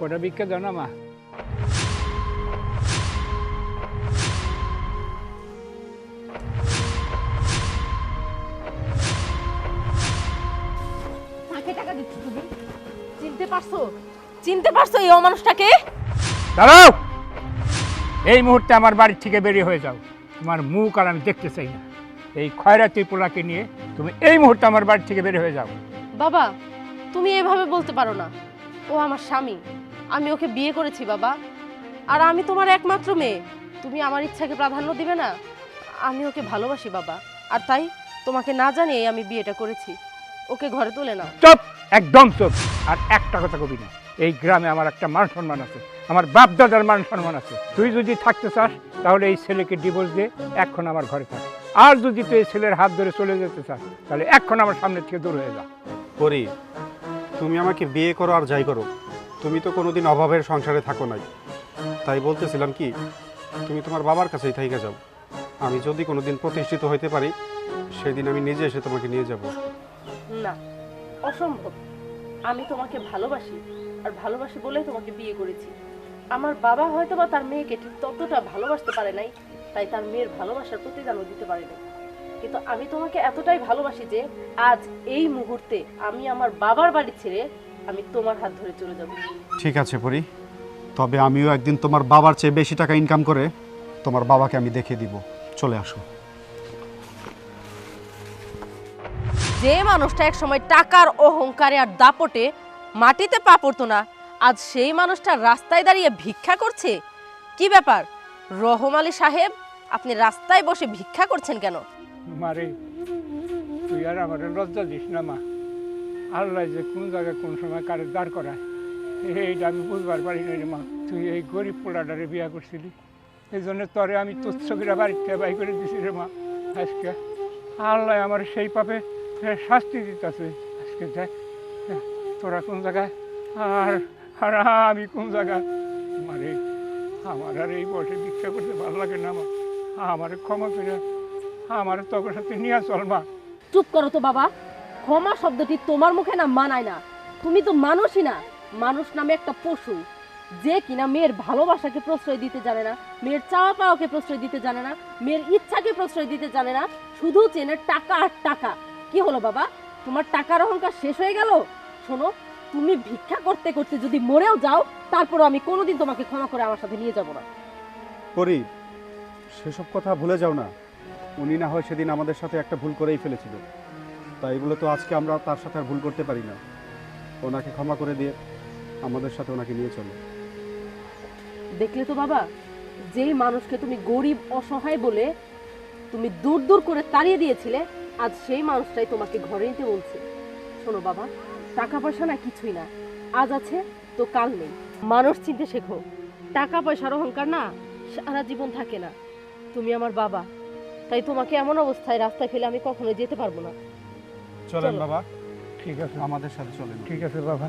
কটা ভিক্ষা দাও না মা? কাকে টাকা দিচ্ছ তুমি? চিনতে পারছ? চিনতে পারছ এই অমানুষটাকে? দাঁড়াও! এই মুহূর্তে আমার বাড়ির থেকে বেরিয়ে হয়ে যাও। তোমার মুখ আর আমি দেখতে চাই না। এই খয়রাতি পোলাকে নিয়ে তুমি এই মুহূর্তে আমার বাড়ি থেকে বেরিয়ে হয়ে যাও। বাবা তুমি এভাবে বলতে পারো না। ও আমার স্বামী। আমি ওকে বিয়ে করেছি বাবা। আর আমি তোমার একমাত্র মেয়ে। তুমি আমার ইচ্ছাকে প্রাধান্য দিবে না। আমি ওকে ভালোবাসি বাবা। আর তাই তোমাকে না জানিয়ে আমি বিয়েটা করেছি। ওকে ঘরে তুলে নাও। চুপ! একদম চুপ! আর একটা কথা কবি না। এই গ্রামে আমার একটা মান সম্মান আছে। আমার বাপ দাদার মান সম্মান আছে। তুই যদি থাকতে চাস তাহলে এই ছেলেকে ডিভোর্স দিয়ে এখন আমার ঘরে থাক। আর যদি তুই এই ছেলের হাত ধরে চলে যেতে চাস তাহলে এখন আমার সামনে থেকে দূর হয়ে যা। করি। তুমি আমাকে বিয়ে করো আর যাই করো। তুমি তো কোনোদিন অভাবের সংসারে থাকো নাই। তাই বলতেছিলাম কি, তুমি তোমার বাবার কাছেই থাইকে যাও। আমি যদি কোনোদিন প্রতিষ্ঠিত হইতে পারি, সেদিন আমি নিজে এসে তোমাকে নিয়ে যাব। না, অসম্ভব। আমি তোমাকে ভালোবাসি, আর ভালোবাসি বলেই তোমাকে বিয়ে করেছি। আমার বাবা হয়তো বা তার মেয়েকে ঠিক ততটা ভালোবাসতে পারে নাই, তাই তার মেয়ের ভালোবাসার প্রতি প্রতিদানও দিতে পারে নাই। কিন্তু আমি তোমাকে এতটাই ভালোবাসি যে, আজ এই মুহূর্তে আমি আমার বাবার বাড়ি ছেড়ে আমি তোমার হাত ধরে চলে যাব। ঠিক আছে পরি। তবে আমিও একদিন তোমার বাবার চেয়ে বেশি টাকা ইনকাম করে তোমার বাবাকে আমি দেখিয়ে দিব। চলে আসো। যে মানুষটা এক সময় টাকার অহংকারে আর দাপটে মাটিতে পা পড়তো না আজ সেই মানুষটা রাস্তায় দাঁড়িয়ে ভিক্ষা করছে? কি ব্যাপার? রহম আলী সাহেব আপনি রাস্তায় বসে ভিক্ষা করছেন কেন? মারে তুই আর আমার লজ্জা দিস না মা। আল্লাহ যে কোন জায়গায় কোন সময় কারে দাঁড় করায়। এইটা আমি বুঝবার পারি না মা। তুই এই গরিব পোলাটারে বিয়া করছিলি। এই জন্য তরে আমি করে বাড়িতে বাই করে দিছি রে মা। আজকে আল্লাহ আমার সেই পাপে শাস্তি দিতেছে। আজকে দেখ তোরা কোন জায়গায়? আর আর আমি কোন জায়গায়? মারে আমার আর এই বসে ভিক্ষা করতে ভালো লাগে না মা। আমার ক্ষমা করে, আমার তোর সাথে নিয়ে চল মা। চুপ করো তো বাবা। ক্ষমা শব্দটি তোমার মুখে না মানায় না। তুমি তো মানুষই না। মানুষ নামে একটা পশু। যে কিনা মেয়ের ভালোবাসাকে প্রশ্রয় দিতে জানে না, মেয়ের চাওয়া পাওয়াকে প্রশ্রয় দিতে জানে না, মেয়ের ইচ্ছাকে প্রশ্রয় দিতে জানে না, শুধু চেনে টাকা আর টাকা। কি হলো বাবা? তোমার টাকার অহংকার শেষ হয়ে গেল? শোনো, তুমি ভিক্ষা করতে করতে যদি মরেও যাও, তারপরও আমি কোনোদিন তোমাকে ক্ষমা করে আমার সাথে নিয়ে যাব না। পরি সেসব কথা ভুলে যাও না। উনি না হয় সেদিন আমাদের সাথে একটা ভুল করেই ফেলেছিল। তাই বলে তো আজকে আমরা তার সাথে আর ভুল করতে পারি না। ওনাকে ক্ষমা করে দিয়ে আমাদের সাথে ওনাকে নিয়ে চলো। দেখলে তো বাবা, যেই মানুষকে তুমি গরিব, অসহায় বলে তুমি দূর দূর করে তাড়িয়ে দিয়েছিলে, আজ সেই মানুষটাই তোমাকে ঘরে নিতে বলছে। শোনো বাবা টাকা পয়সা না কিছুই না। আজ আছে, তো কাল নেই। মানুষ চিনতে শেখো টাকা পয়সার অহংকার না, সারা জীবন থাকে না। তুমি আমার বাবা, তাই তোমাকে এমন অবস্থায় রাস্তায় ফেলে আমি কখনো যেতে পারব না। চলেন বাবা। ঠিক আছে। আমাদের সাথে চলেন। ঠিক আছে বাবা।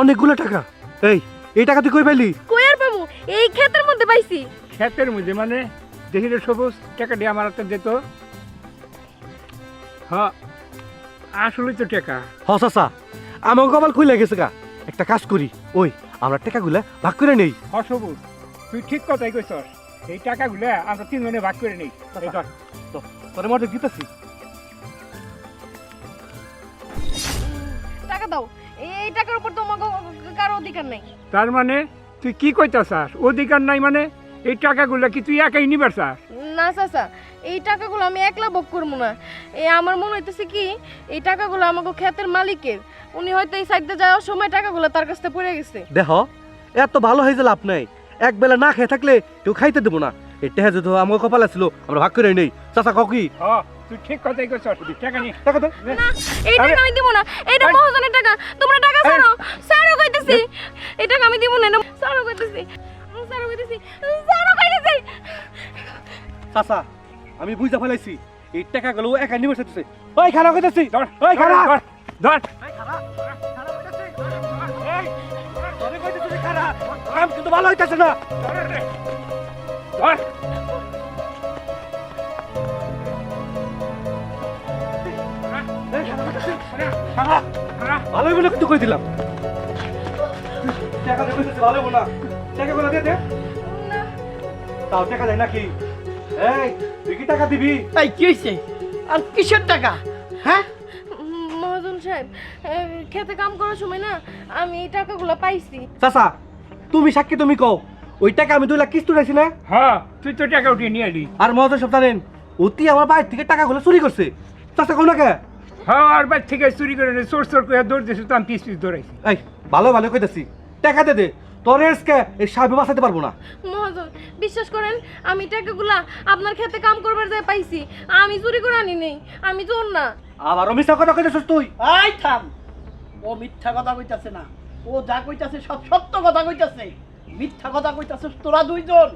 অনেকগুলো টাকা। এই এই টাকা তুই কই পাইলি? কই আর পাবো? এই ক্ষেতের মধ্যে পাইছি। ক্ষেতের মধ্যে মানে? দেখি রে সবুজ টাকা দিয়ে আমার হাতে দিত হ্যাঁ আসলে তো টাকা। হ চাচা আমার কপাল খুলে গেছে গা একটা কাজ করি। ওই আমরা টাকাগুলা ভাগ করে নেই। অসবুজ তুই ঠিক কথাই কইছস। এই টাকাগুলো আমরা তিনজনে ভাগ করে নেই। এই ধর। তোর মধ্যে দিতেছি। টাকা দাও। এই টাকার উপর তো কারও অধিকার নেই। তার মানে তুই কি কইতাছাস অধিকার নাই মানে এই টাকাগুলো কি তুই একাই নিবার চাস? না চাচা এই টাকাগুলো আমি একলা ভোগ করব না। এই আমার মনে হইতেছে কি এই টাকাগুলো আমাকে ক্ষেতের মালিকের উনি হয়তো এই সাইডে যাওয়ার সময় টাকাগুলো তার কাছ থেকে পড়ে গেছে। দেখ এত ভালো হয়েছে লাভ নাই। এক বেলা না খেয়ে থাকলে কেউ খাইতে দেবো না। এই টেহা যদি আমার কপাল ছিল আমরা ভাগ করে নেই। চাচা কাকি হ তুই ঠিক কথাই টাকা নি টাকা দে। এই টাকা আমি দিব না। এটা আরে- মহাজনের টাকা। তোমরা টাকা ছাড়ো। ছাড়ো কইতেছি। এই টাকা আমি দিব না এটা ছাড়ো কইতেছি। ছাড়ো কইতেছি। ছাড়ো চাচা আমি বুঝতে ফেলাইছি। এই টাকাগুলো একা নিবে সাথে ওই খারাপ কইতাছি। ধর ওই ধর। খারাপ ধর। ধর। তোরে কইতাছি রে খারাপ কিন্তু ভালো হইতাছে না। ধর। ভালো হইব না কিন্তু কই দিলাম। টাকা দে ভালো হইব না টাকাগুলো দে দে। তাও টাকা দেয় নাকি? এই তুই কি টাকা দিবি? এই কি হয়েছে আর কিসের টাকা? হ্যাঁ? মহাজন সাহেব খেতে কাম করার সময় না আমি এই টাকাগুলো পাইছি। চাচা তুমি সাক্ষী তুমি কও ওই টাকা আমি দুই লাখ কিস্তি উঠাইছি না? হ্যাঁ তুই তো টাকা উঠিয়ে নিয়ে এলি আর মহাজন সব জানেন অতি আমার বাইর থেকে টাকাগুলো চুরি করছে। চাচা কোন কে? হ্যাঁ আর বাদ থেকে চুরি করে নে, চোর চোর করে দৌড় দিয়েছে তো আমি পিস পিস দৌড়াইছি। এই ভালো ভালো কইতাছি। টাকা দে দে তোর এসকে এই সাহেব বাঁচাতে পারব না। মহাজন বিশ্বাস করেন আমি টাকাগুলা আপনার খেতে কাম করবার যায় পাইছি। আমি চুরি করে আনি নেই আমি চোর না। আবারও মিথ্যা কথা কইতেছিস তুই? আই থাম। ও মিথ্যা কথা কইতাছে না। ও যা কইতাছে সব সত্য কথা কইতাছে। মিথ্যা কথা কইতাছিস তোরা দুইজন।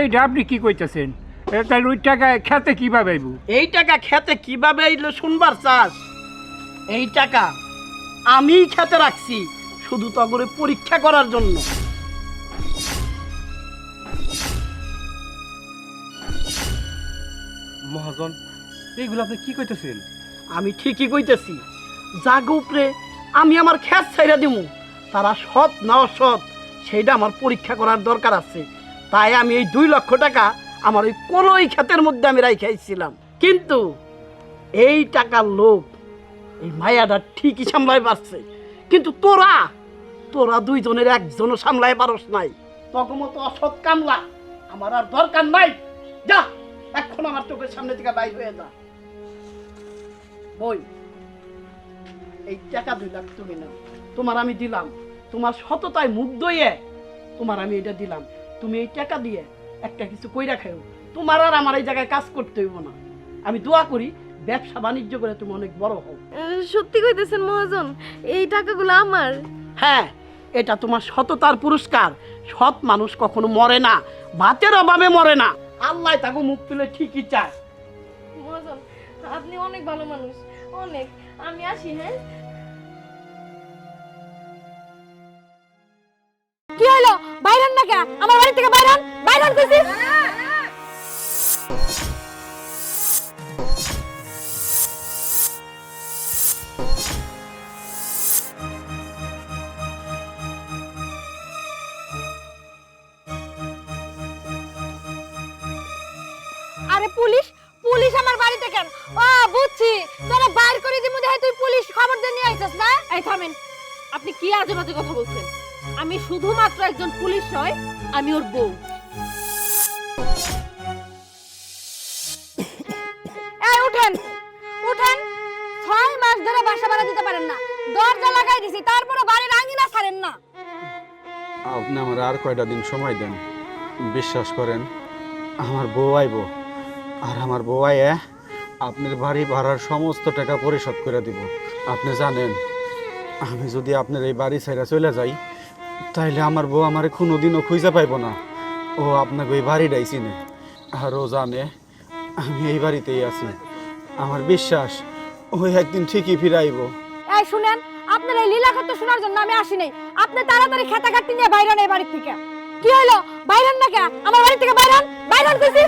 এইটা আপনি কি কইতেছেন? তাহলে ওই টাকা খেতে কীভাবে আইবো? এই টাকা খেতে কীভাবে এলো শুনবার চাস? এই টাকা আমি খেতে রাখছি শুধু তগরে পরীক্ষা করার জন্য। মহাজন এইগুলো আপনি কি কইতেছেন? আমি ঠিকই কইতেছি জাগ উপরে আমি আমার খ্যাত ছাইরা দিব তারা সৎ না অসৎ সেইটা আমার পরীক্ষা করার দরকার আছে। তাই আমি এই দুই লক্ষ টাকা আমার ওই কলই ক্ষেতের মধ্যে আমি রাইখাইছিলাম। কিন্তু এই টাকার লোক এই মায়াটা ঠিকই সামলাই পারছে। কিন্তু তোরা তোরা দুইজনের একজনও সামলাই পারস নাই। তখন মতো অসৎ কামলা। আমার আর দরকার নাই। যা, এখন আমার চোখের সামনে থেকে বাইর হয়ে যা। বই, এই টাকা দুই লাখ তুমি নাও। তোমার আমি দিলাম। তোমার সততায় মুগ্ধ হয়ে তোমার আমি এটা দিলাম। তুমি এই টাকা দিয়ে একটা কিছু কইরা খাও। তোমার আর আমার এই জায়গায় কাজ করতে হইব না। আমি দোয়া করি ব্যবসা বাণিজ্য করে তুমি অনেক বড় হও। সত্যি কইতেছেন মহাজন এই টাকাগুলো আমার। হ্যাঁ এটা তোমার সততার পুরস্কার। সৎ মানুষ কখনো মরে না ভাতের অভাবে মরে না। আল্লাহ তাকে মুখ তুলে ঠিকই চায়। মহাজন আপনি অনেক ভালো মানুষ অনেক। আমি আসি হ্যাঁ? কি হলো বাইরান না কে আমার বাড়ি থেকে বাইরান বাইরান কইছি। বুঝছি তোরা বাইর করে দিমু দেখে তুই পুলিশ খবর দিয়ে নিয়ে আইছস না? এই থামেন আপনি কি আজে বাজে কথা বলছেন? আমি শুধুমাত্র একজন পুলিশ নয় আমি ওর বউ। এই উঠেন উঠেন। ছয় মাস ধরে বাসা ভাড়া দিতে পারেন না। দরজা লাগাই দিছি তারপরে বাড়ির আঙিনা ছাড়েন না। আপনি আমার আর কয়টা দিন সময় দেন? বিশ্বাস করেন আমার বউ আইব। আর আমার বউ আইয়ে আপনার বাড়ি ভাড়ার সমস্ত টাকা পরিশোধ করে দিব। আপনি জানেন, আমি যদি আপনার এই বাড়ি ছেড়ে চলে যাই, তাইলে আমার বউ আমার কোনোদিনও খুঁজে পাইব না। ও আপনাকে ওই বাড়িটাই চিনে। আর ও জানে, আমি এই বাড়িতেই আছি। আমার বিশ্বাস ওই একদিন ঠিকই ফিরে আইব। এই শুনেন, আপনার এই লীলা কথা শোনার জন্য আমি আসি নাই। আপনি তাড়াতাড়ি খেতা কাটতে নিয়ে বাইরান এই বাড়ি থেকে। কি হলো বাইরান না কে? আমার বাড়ি থেকে বাইরান বাইরান কইছি।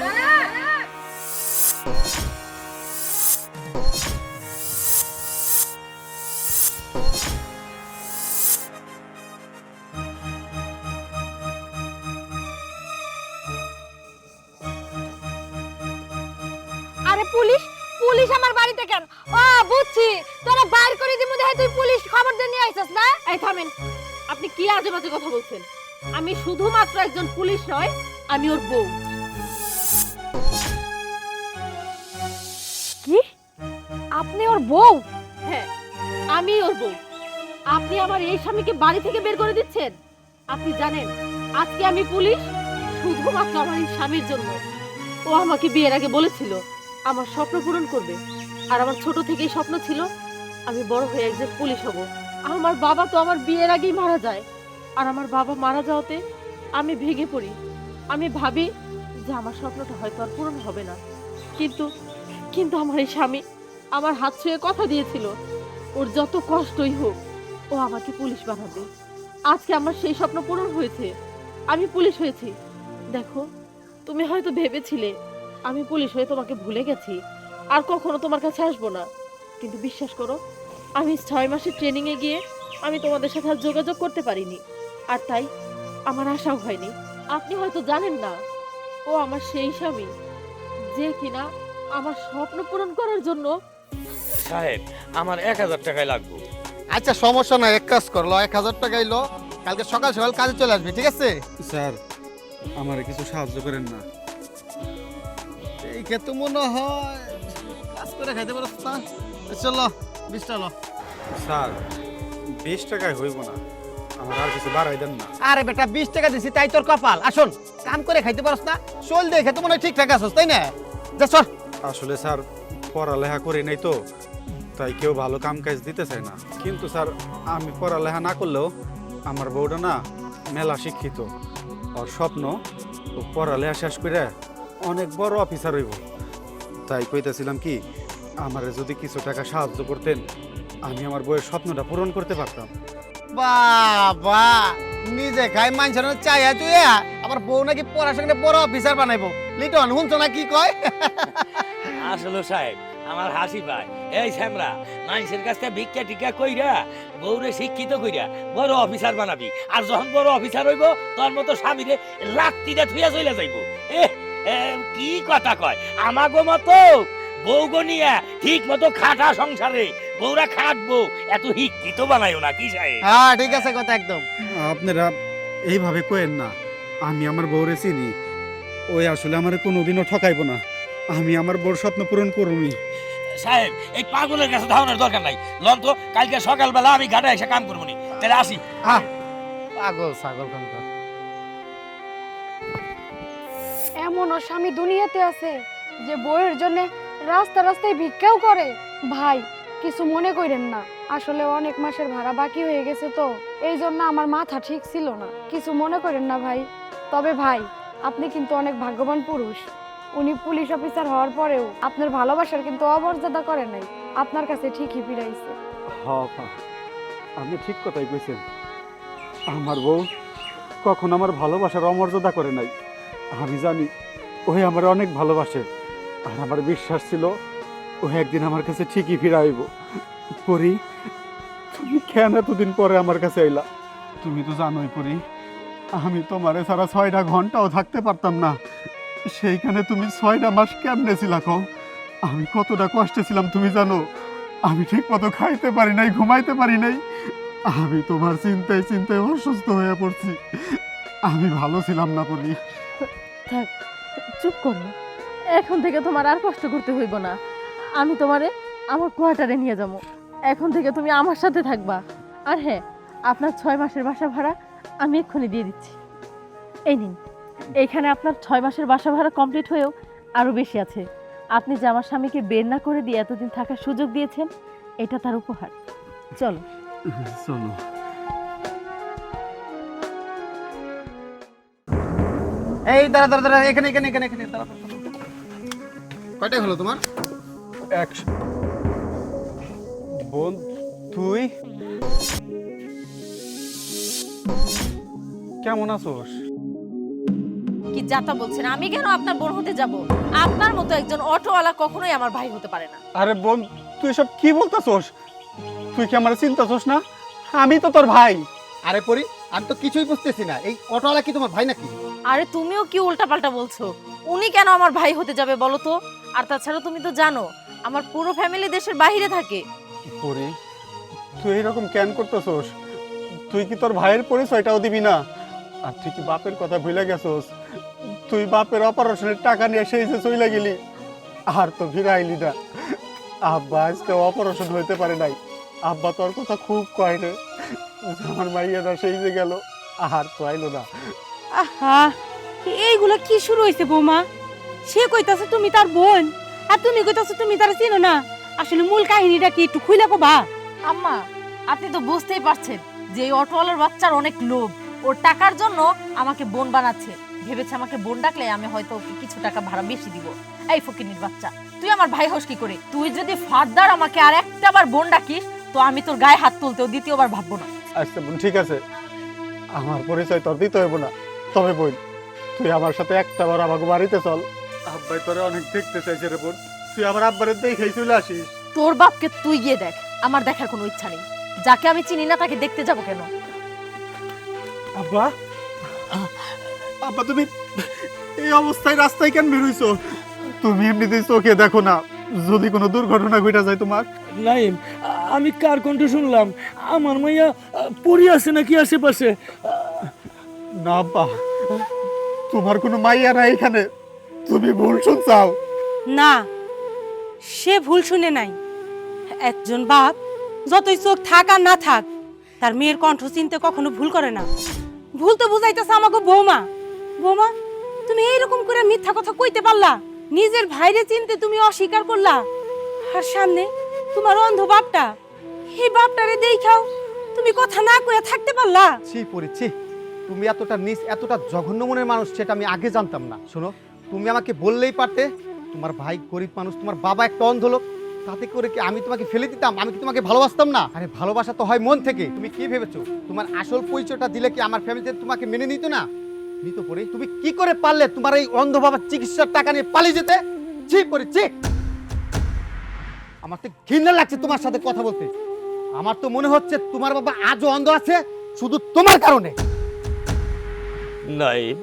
কেন ও বুঝছি। তোরা বাইর করে দিমু দেখে তুই পুলিশ খবর দিয়ে নিয়ে আইছস না? এই থামেন। আপনি কি আজে বাজে কথা বলছেন? আমি শুধুমাত্র একজন পুলিশ নয় আমি ওর বউ। কি? আপনি ওর বউ? হ্যাঁ আমি ওর বউ। আপনি আমার এই স্বামীকে বাড়ি থেকে বের করে দিচ্ছেন? আপনি জানেন আজকে আমি পুলিশ শুধুমাত্র আমার এই স্বামীর জন্য। ও আমাকে বিয়ের আগে বলেছিল আমার স্বপ্ন পূরণ করবে। আর আমার ছোট থেকেই স্বপ্ন ছিল আমি বড় হয়ে একজন পুলিশ হব। আমার বাবা তো আমার বিয়ের আগেই মারা যায়। আর আমার বাবা মারা যাওয়াতে আমি ভেঙে পড়ি। আমি ভাবি যে আমার স্বপ্নটা হয়তো আর পূরণ হবে না। কিন্তু কিন্তু আমার এই স্বামী আমার হাত ছুঁয়ে কথা দিয়েছিল, ওর যত কষ্টই হোক, ও আমাকে পুলিশ বানাবে। আজকে আমার সেই স্বপ্ন পূরণ হয়েছে। আমি পুলিশ হয়েছি। দেখো, তুমি হয়তো ভেবেছিলে, আমি পুলিশ হয়ে তোমাকে ভুলে গেছি। আর কখনো তোমার কাছে আসব না। কিন্তু বিশ্বাস করো আমি ছয় মাসের ট্রেনিংয়ে গিয়ে আমি তোমাদের সাথে আর যোগাযোগ করতে পারিনি। আর তাই আমার আশাও হয়নি। আপনি হয়তো জানেন না ও আমার সেই স্বামী যে কিনা আমার স্বপ্ন পূরণ করার জন্য সাহেব আমার এক হাজার টাকায় লাগবে। আচ্ছা সমস্যা নাই এক কাজ করল এক হাজার টাকা এলো কালকে সকাল সকাল কাজে চলে আসবে ঠিক আছে? স্যার আমার কিছু সাহায্য করেন না। এই ক্ষেত্রে মনে হয় করে খাইতে পারছ না চলো বিশ টাকা লো। স্যার বিশ টাকায় হইব না। আমার আর কিছু বাড়াই দেন না। আরে বেটা বিশ টাকা দিছি তাই তোর কপাল। আসুন কাম করে খাইতে পারছ না। চল দেখে তো মনে হয় ঠিকঠাক আছিস তাই না? যা চল। আসলে স্যার পড়ালেখা করি নাই তো তাই কেউ ভালো কাম কাজ দিতে চায় না। কিন্তু স্যার আমি পড়ালেখা না করলেও আমার বউটা না মেলা শিক্ষিত। আর স্বপ্ন ও পড়ালেখা শেষ করে অনেক বড় অফিসার হইব। তাই কইতেছিলাম কি আমারে যদি কিছু টাকা সাহায্য করতেন আমি আমার বউয়ের স্বপ্নটা পূরণ করতে পারতাম। বাবা নিজে খাই মানুষের চাই তুই আবার বউ নাকি পড়াশোনা বড় অফিসার বানাইবো। লিটন শুনছো না কি কয়? আসলে সাহেব আমার হাসি পায়। এই শ্যামরা মানুষের কাছ থেকে ভিক্ষা টিকা কইরা বউরে শিক্ষিত কইরা বড় অফিসার বানাবি। আর যখন বড় অফিসার হইব তোর মতো স্বামীরে লাত্তিটা থুইয়া চলে যাইব। এ এ, কি কথা কয়? আমাগো মতো বউ গনিয়া ঠিক মতো খাটা সংসারে। বউরা খাটবো এত শিক্ষিত বানাইও না কি সাহেব? হ্যাঁ ঠিক আছে কথা একদম। আপনারা এইভাবে কোয়েন না আমি আমার বউরে চিনি। ওই আসলে আমার কোনোদিনও ঠকাইব না। আমি আমার বউর স্বপ্ন পূরণ করবই সাহেব এই পাগলের কাছে ধারণার দরকার নাই। লন তো কালকে সকালবেলা আমি ঘাটে এসে কাম করব নি। তাহলে আসি। পাগল ছাগল কান্ত এমনও স্বামী দুনিয়াতে আছে যে বইয়ের জন্য রাস্তা রাস্তায় ভিক্ষাও করে। ভাই, কিছু মনে করেন না। আসলে অনেক মাসের ভাড়া বাকি হয়ে গেছে তো। এই জন্য আমার মাথা ঠিক ছিল না। কিছু মনে করেন না ভাই। তবে ভাই, আপনি কিন্তু অনেক ভাগ্যবান পুরুষ। উনি পুলিশ অফিসার হওয়ার পরেও আপনার ভালোবাসার কিন্তু অমর্যাদা করে নাই। আপনার কাছে ঠিকই ফিরাইছে। আপনি ঠিক কথাই কইছেন। আমার বউ কখন আমার ভালোবাসার অমর্যাদা করে নাই। আমি জানি, ওই আমার অনেক ভালোবাসে। আর আমার বিশ্বাস ছিল ও একদিন আমার কাছে ঠিকই ফিরে আইব। পরি, তুমি কেন এতদিন পরে আমার কাছে আইলা? তুমি তো জানোই পরি, আমি তোমারে সারা ছয়টা ঘন্টাও থাকতে পারতাম না। সেইখানে তুমি ছয়টা মাস কেমনে ছিলা আমি কতটা কষ্টে ছিলাম তুমি জানো? আমি ঠিক মতো খাইতে পারি নাই, ঘুমাইতে পারি নাই। আমি তোমার চিন্তায় চিন্তায় অসুস্থ হয়ে পড়ছি। আমি ভালো ছিলাম না পরি। থাক, চুপ কর এখন থেকে তোমার আর কষ্ট করতে হইব না। আমি তোমারে আমার কোয়ার্টারে নিয়ে যাব। এখন থেকে তুমি আমার সাথে থাকবা। আর হ্যাঁ আপনার ছয় মাসের বাসা ভাড়া আমি এক্ষুনি দিয়ে দিচ্ছি। এই নিন এইখানে আপনার ছয় মাসের বাসা ভাড়া কমপ্লিট হয়েও আরও বেশি আছে। আপনি যে আমার স্বামীকে বের না করে দিয়ে এতদিন থাকার সুযোগ দিয়েছেন এটা তার উপহার। চলো। চলো। এই দাঁড়া দাঁড়া দাঁড়া এখানে এখানে এখানে এখানে দাঁড়া, দাঁড়া। হলো তোমার? একশো। বোন তুই? কেমন আছোস? কি যাতা বলছেন? আমি কেন আপনার বোন হতে যাব? আপনার মতো একজন অটোওয়ালা কখনোই আমার ভাই হতে পারে না। আরে বোন তুই সব কি বলতাছোস? তুই কি আমার চিন্তাছোস না? আমি তো তোর ভাই। আরে পরি আমি তো কিছুই বুঝতেছি না। এই অটোওয়ালা কি তোমার ভাই নাকি? আরে তুমিও কি উল্টাপাল্টা বলছো? উনি কেন আমার ভাই হতে যাবে বলো তো? আর তাছাড়া তুমি তো জানো আমার পুরো ফ্যামিলি দেশের বাইরে থাকে। পরে তুই এরকম কেন করতেছোস? তুই কি তোর ভাইয়ের পরিচয়টাও দিবি না? আর তুই কি বাপের কথা ভুলে গেছোস? তুই বাপের অপারেশনের টাকা নিয়ে সেই যে চলে গেলি। আর তো ফিরাইলি না। আব্বা আজকে অপারেশন হইতে পারে নাই। আব্বা তোর কথা খুব কয় রে। আমার মাইয়াটা সেই যে গেল। আর তো আইলো না। আহা এইগুলা কি শুরু হয়েছে বৌমা? সে কইতাছে তুমি তার বোন আর তুমি কইতাছো তুমি তার চিনো না। আসলে মূল কাহিনীটা কি একটু খুইলা কবা? আম্মা আপনি তো বুঝতেই পারছেন যে এই অটোওয়ালার বাচ্চার অনেক লোভ। ওর টাকার জন্য আমাকে বোন বানাচ্ছে। ভেবেছে আমাকে বোন ডাকলে আমি হয়তো ওকে কিছু টাকা ভাড়া বেশি দিব। এই ফকিনির বাচ্চা তুই আমার ভাই হোস কি করে? তুই যদি ফার্দার আমাকে আর একটা বার বোন ডাকিস তো আমি তোর গায়ে হাত তুলতেও দ্বিতীয়বার ভাববো না। আচ্ছা বোন ঠিক আছে। আমার পরিচয় তোর দিতে হইব না। তবে বোন তুই আমার সাথে একটা বার আমাকে বাড়িতে চল। আব্বাই তোরে অনেক দেখতে চাইছে রে বোন তুই আমার আব্বারে দেখেই চলে আসিস। তোর বাপকে তুই গিয়ে দেখ আমার দেখার কোনো ইচ্ছা নেই। যাকে আমি চিনি না তাকে দেখতে যাব কেন? আব্বা আব্বা তুমি এই অবস্থায় রাস্তায় কেন বেরোইছো তুমি এমনিতেই চোখে দেখো না যদি কোনো দুর্ঘটনা ঘটে যায় তোমার। নাইম আমি কার কণ্ঠ শুনলাম? আমার মাইয়া পড়ি আছে নাকি আশেপাশে? না আব্বা তোমার কোনো মাইয়া নাই এখানে। তুমি ভুল শুনছাও। না সে ভুল শুনে নাই। একজন বাপ যতই চোখ থাক আর না থাক তার মেয়ের কণ্ঠ চিনতে কখনো ভুল করে না। ভুল তো বুঝাইতেছে আমাকে বৌমা। বৌমা তুমি এইরকম করে মিথ্যা কথা কইতে পারলা? নিজের ভাইরে চিনতে তুমি অস্বীকার করলা? আর সামনে তোমার অন্ধ বাপটা এই বাপটারে দেখাও তুমি কথা না কইয়া থাকতে পারলা? ছি পড়েছি তুমি এতটা নিচ এতটা জঘন্য মনের মানুষ সেটা আমি আগে জানতাম না। শোনো তুমি আমাকে বললেই পারতে। তোমার ভাই গরিব মানুষ, তোমার বাবা একটা অন্ধ লোক। তাতে করে কি আমি তোমাকে ফেলে দিতাম? আমি কি তোমাকে ভালোবাসতাম না? আরে ভালোবাসা তো হয় মন থেকে। তুমি কি ভেবেছো? তোমার আসল পরিচয়টা দিলে কি আমার ফ্যামিলিতে তোমাকে মেনে নিত না? নিত পরে তুমি কি করে পারলে তোমার এই অন্ধ বাবার চিকিৎসার টাকা নিয়ে পালিয়ে যেতে? ছি পরে, ছি! আমার তো ঘৃণা লাগছে তোমার সাথে কথা বলতে। আমার তো মনে হচ্ছে তোমার বাবা আজও অন্ধ আছে, শুধু তোমার কারণে। নাইম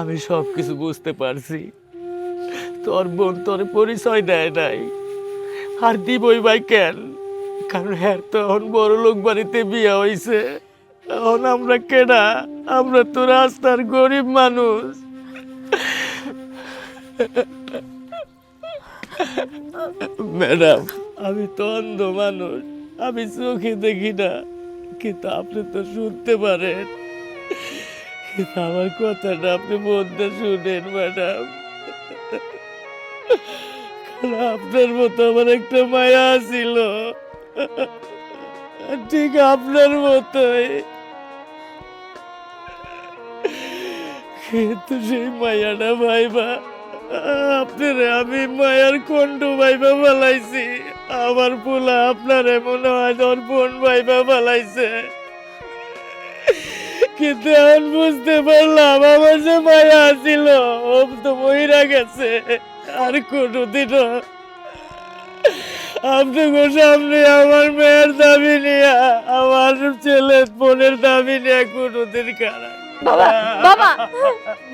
আমি সব কিছু বুঝতে পারছি। তোর বোন তোর পরিচয় দেয় নাই। আর দিবই ভাই কেন? কারণ হ্যাঁ তো এখন বড় লোক বাড়িতে বিয়ে হইছে। এখন আমরা কেডা? আমরা তো রাস্তার গরিব মানুষ। ম্যাডাম, আমি তো অন্ধ মানুষ। আমি চোখে দেখি না। কিন্তু আপনি তো শুনতে পারেন। আমার কথাটা আপনি মধ্যে শুনেন, ম্যাডাম। আপনার মতো আমার একটা মায়া ছিল। ঠিক আপনার মতোই। কিন্তু সেই মায়াটা ভাইবা, আপনারে আমি মায়ার কণ্ঠ ভাইবা ফালাইছি আমার পোলা আপনার এমন হয় বোন ভাইবা ফালাইছে কিন্তু এখন বুঝতে পারলাম, আমার যে মায়া ছিল, ও তো মহিরা গেছে, আর কোনোদিনও। আপনাকে সামনে আমার মেয়ের দাবি নিয়ে, আমার ছেলে বোনের দাবি নিয়ে কোনোদিন খারাপ বাবা বাবা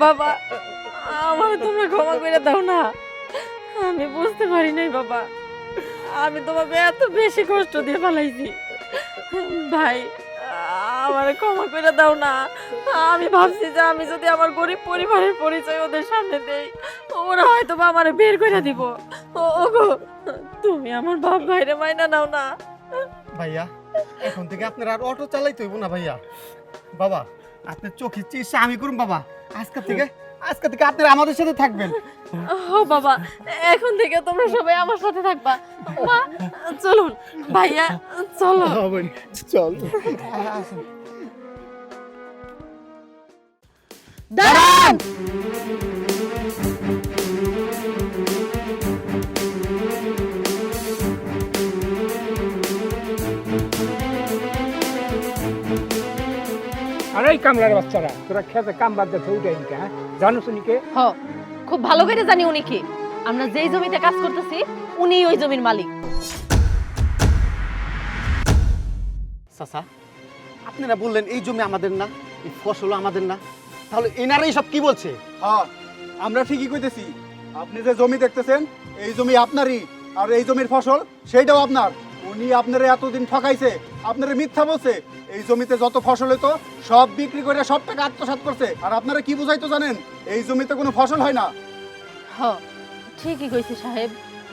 বাবা আমার তোমরা ক্ষমা করে দাও না। আমি বুঝতে পারি নাই, বাবা। আমি তোমাকে এত বেশি কষ্ট দিয়ে ফেলাইছি ভাই আমার ক্ষমা করে দাও না। আমি ভাবছি যে আমি যদি আমার গরিব পরিবারের পরিচয় ওদের সামনে দেই, ওরা হয়তো বা আমার বের করে দিব। ও- ওগো, তুমি আমার বাপ ভাইরে মাইনা নাও না। ভাইয়া, এখন থেকে আপনার আর অটো চালাইতে হইব না ভাইয়া। বাবা, আপনার চোখের চিকিৎসা আমি করুন বাবা। আজকে থেকে আজকে থেকে আপনারা আমাদের সাথে থাকবেন। ও বাবা এখন থেকে তোমরা সবাই আমার সাথে থাকবা। মা চলুন। ভাইয়া চলো। চল। দাঁড়ান! এই কামলার বাচ্চারা তোরা খেতে কাম বাদ দিয়ে উঠে নিকে হ্যাঁ? জানো শুনিকে হ খুব ভালো করে জানি উনি কি। আমরা যেই জমিতে কাজ করতেছি উনি ওই জমির মালিক। চাচা আপনারা বললেন এই জমি আমাদের না এই ফসলও আমাদের না। তাহলে এনারাই সব কি বলছে? হ্যাঁ আমরা ঠিকই কইতেছি। আপনি যে জমি দেখতেছেন এই জমি আপনারই আর এই জমির ফসল সেইটাও আপনার। উনি আপনারে এতদিন ঠকাইছে, আপনারে মিথ্যা বলছে। এই জমিতে যত ফসল হতো সব বিক্রি করে সব টাকা আত্মসাৎ করছে। আর আপনারা কি বুঝাইতো জানেন? এই জমিতে কোনো ফসল হয় না। হ, ঠিকই কইছে সাহেব।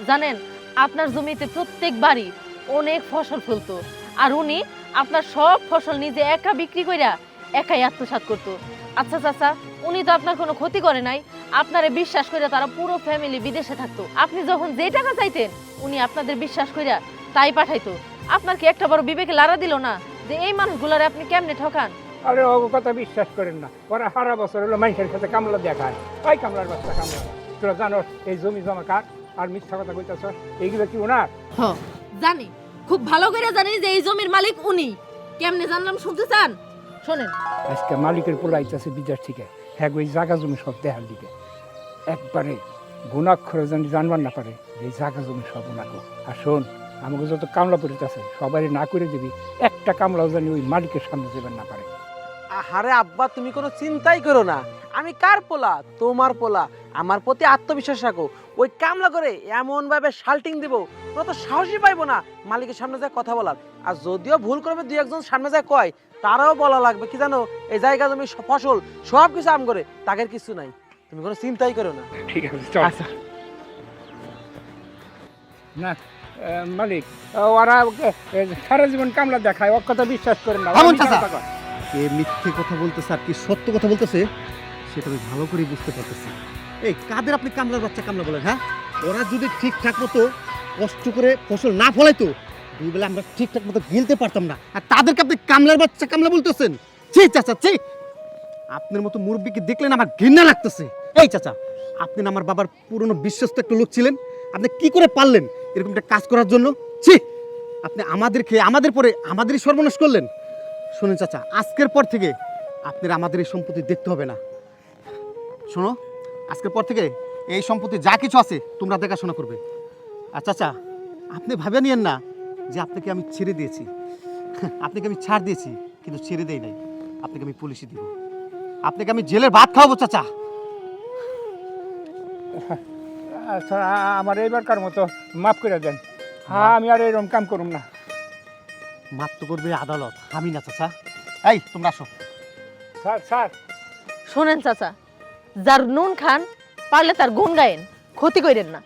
জানেন, আপনার জমিতে প্রত্যেকবারই অনেক ফসল ফলতো। আর উনি আপনার সব ফসল নিজে একা বিক্রি কইরা একাই আত্মসাৎ করতো। আচ্ছা চাচা উনি তো আপনার কোনো ক্ষতি করে নাই। আপনারে বিশ্বাস করে তারা পুরো ফ্যামিলি বিদেশে থাকতো। আপনি যখন যে টাকা চাইতেন উনি আপনাদের বিশ্বাস কইরা তাই পাঠাইতো। আপনার কি একটা বড় বিবেকে লাড়া দিল না যে এই মানুষগুলারে আপনি কেমনে ঠকান? আরে ও কথা বিশ্বাস করেন না। ওরা সারা বছর হলো মানুষের কাছে কামলা দেখায়। ওই কামলার বাচ্চা কামলা। তোরা জানো এই জমি জমা কার? আর মিথ্যা কথা কইতেছ। এইগুলো কি ওনার হ জানি। খুব ভালো করে জানি যে এই জমির মালিক উনি। কেমনে জানলাম শুনতে চান? শোনেন। আজকে মালিকের পোলা আইতেছে বিদেশ থেকে। হ্যাঁ ওই জায়গা জমি সব দেখার দিকে। একবারে গুণাক্ষরে যেন জানবার না পারে এই জায়গা জমি সব ওনাকে। আর শোন, আমাকে যত কামলা পড়িতেছে সবাই না করে দিবি, একটা কামলাও জানি ওই মালিকের সামনে দেবেন না পারে। আরে আব্বা, তুমি কোনো চিন্তাই করো না। আমি কার পোলা? তোমার পোলা। আমার প্রতি আত্মবিশ্বাস রাখো। ওই কামলা করে এমন ভাবে শাল্টিং দিব তো সাহসই পাইবো না মালিকের সামনে যায় কথা বলার। আর যদিও ভুল করবে দুই একজন সামনে যায় কয় তারাও বলা লাগবে কি জানো? এই জায়গা তুমি ফসল সব কিছু আম করে তাদের কিছু নাই। তুমি কোনো চিন্তাই করো না। ঠিক আছে চল। আচ্ছা। না মালিক ওরা সারা জীবন কামলা দেখায় ও কথা বিশ্বাস করেন না। ওরা। কে মিথ্যে কথা বলতেছে আর কি সত্য কথা বলতেছে সেটা আমি ভালো করে বুঝতে পারতেছি। এই কাদের আপনি কামলার বাচ্চা কামলা বলেন হ্যাঁ? ওরা যদি ঠিকঠাক মতো কষ্ট করে ফসল না ফলাইতো দুই বেলা আমরা ঠিকঠাক মতো গিলতে পারতাম না। আর তাদেরকে আপনি কামলার বাচ্চা কামলা বলতেছেন? ছি, চাচা, ছি। আপনার মতো মুরব্বীকে দেখলেন আমার ঘৃণা লাগতেছে। এই, চাচা, আপনি আমার বাবার পুরনো বিশ্বস্ত একটা লোক ছিলেন। আপনি কি করে পারলেন এরকম একটা কাজ করার জন্য? ছি, আপনি আমাদেরকে, আমাদের পরে আমাদেরই সর্বনাশ করলেন। শুনুন, চাচা, আজকের পর থেকে আপনার আমাদের এই সম্পত্তি দেখতে হবে না। শোনো, আজকের পর থেকে এই সম্পত্তি যা কিছু আছে তোমরা দেখাশোনা করবে। আর চাচা, আপনি ভাবে নিয়েন না যে আপনাকে আমি ছেড়ে দিয়েছি। আপনাকে আমি ছাড় দিয়েছি কিন্তু ছেড়ে দেই নাই। আপনাকে আমি পুলিশে দিব। আপনাকে আমি জেলের ভাত খাওয়াবো চাচা। আচ্ছা আমার এইবারকার মতো? মাফ করে দেন। হ্যাঁ আমি আর এরকম কাম করুম না। মাফ তো করবে আদালত আমি না চাচা। এই তোমরা আসো। Sir sir. শোনেন চাচা যার নুন খান পারলে তার গুণ গায়েন। ক্ষতি করেন না।